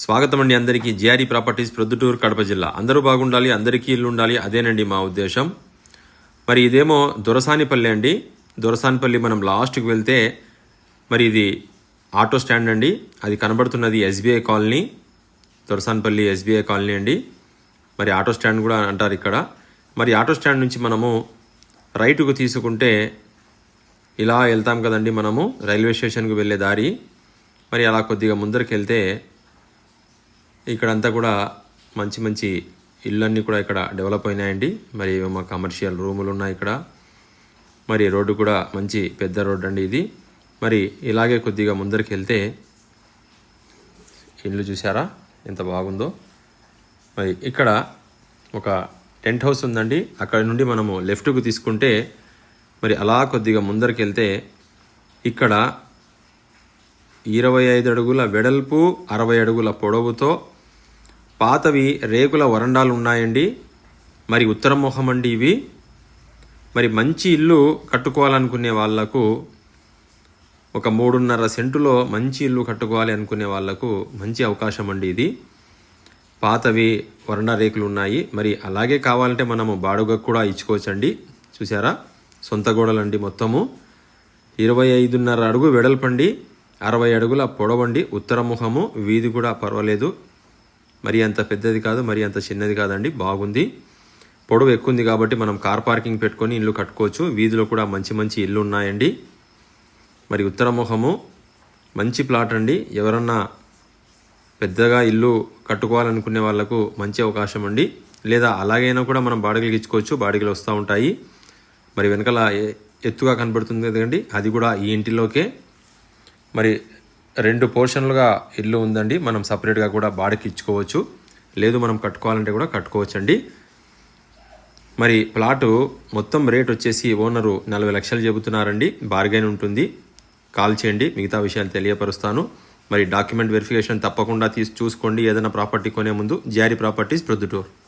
స్వాగతం అండి అందరికీ. జిఆర్ఈ ప్రాపర్టీస్ ప్రొద్దుటూరు కడప జిల్లా. అందరూ బాగుండాలి అందరికీ ఇల్లు ఉండాలి అదేనండి మా ఉద్దేశం. మరి ఇదేమో దొరసానిపల్లి అండి. దొరసానిపల్లి మనం లాస్ట్కి వెళ్తే మరి ఇది ఆటో స్టాండ్ అండి. అది కనబడుతున్నది SBI colony Dorasanipalli SBI colony అండి. మరి ఆటో స్టాండ్ కూడా అంటారు ఇక్కడ. మరి ఆటో స్టాండ్ నుంచి మనము రైటుకు తీసుకుంటే ఇలా వెళ్తాం కదండి మనము రైల్వే స్టేషన్కి వెళ్ళే దారి. మరి అలా కొద్దిగా ముందరికి వెళ్తే ఇక్కడంతా కూడా మంచి మంచి ఇళ్ళన్నీ కూడా ఇక్కడ డెవలప్ అయినాయండి. మరి మా కమర్షియల్ రూములు ఉన్నాయి ఇక్కడ. మరి రోడ్డు కూడా మంచి పెద్ద రోడ్డు అండి ఇది. మరి ఇలాగే కొద్దిగా ముందరికి వెళ్తే ఇల్లు చూసారా ఎంత బాగుందో. మరి ఇక్కడ ఒక టెంట్ హౌస్ ఉందండి. అక్కడ నుండి మనము లెఫ్ట్కు తీసుకుంటే మరి అలా కొద్దిగా ముందరికి వెళ్తే ఇక్కడ ఇరవై ఐదు అడుగుల వెడల్పు అరవై అడుగుల పొడవుతో పాతవి రేకుల వరండాలు ఉన్నాయండి మరి ఉత్తర మొహం అండి ఇవి. మరి మంచి ఇల్లు కట్టుకోవాలనుకునే వాళ్ళకు ఒక మూడున్నర సెంటులో మంచి ఇల్లు కట్టుకోవాలి అనుకునే వాళ్ళకు మంచి అవకాశం అండి ఇది. పాతవి వరండా రేకులు ఉన్నాయి మరి అలాగే కావాలంటే మనము బాడుగకు కూడా ఇచ్చుకోవచ్చండి. చూసారా సొంత గోడలండి మొత్తము. ఇరవై ఐదున్నర అడుగు వెడల్పండి. అరవై అడుగుల పొడవండి ఉత్తరముఖము వీధి కూడా పర్వాలేదు. మరి అంత పెద్దది కాదు మరి అంత చిన్నది కాదండి బాగుంది. పొడవు ఎక్కువ ఉంది కాబట్టి మనం కార్ పార్కింగ్ పెట్టుకొని ఇల్లు కట్టుకోవచ్చు. వీధిలో కూడా మంచి మంచి ఇల్లు ఉన్నాయండి మరి ఉత్తరముఖము మంచి ప్లాట్ అండి. ఎవరన్నా పెద్దగా ఇల్లు కట్టుకోవాలనుకునే వాళ్ళకు మంచి అవకాశం అండి. లేదా అలాగైనా కూడా మనం బాడిగలు ఇచ్చుకోవచ్చు బాడిగలు వస్తూ ఉంటాయి. మరి వెనకాల ఎ- ఎత్తుగా కనబడుతుంది కదండి అది కూడా ఈ ఇంటిలోకే. మరి రెండు పోర్షన్లుగా ఇల్లు ఉందండి. మనం సపరేట్గా కూడా బాడకి ఇచ్చుకోవచ్చు. లేదు మనం కట్టుకోవాలంటే కూడా కట్టుకోవచ్చండి. మరి ప్లాటు మొత్తం రేట్ వచ్చేసి ఓనరు నలభై లక్షలు చెబుతున్నారండి. బార్గైన్ ఉంటుంది. కాల్ చేయండి మిగతా విషయాలు తెలియపరుస్తాను. మరి డాక్యుమెంట్ వెరిఫికేషన్ తప్పకుండా తీసి చూసుకోండి. ఏదైనా ప్రాపర్టీ కొనే ముందు జారీ ప్రాపర్టీస్ ప్రొద్దుటూరు.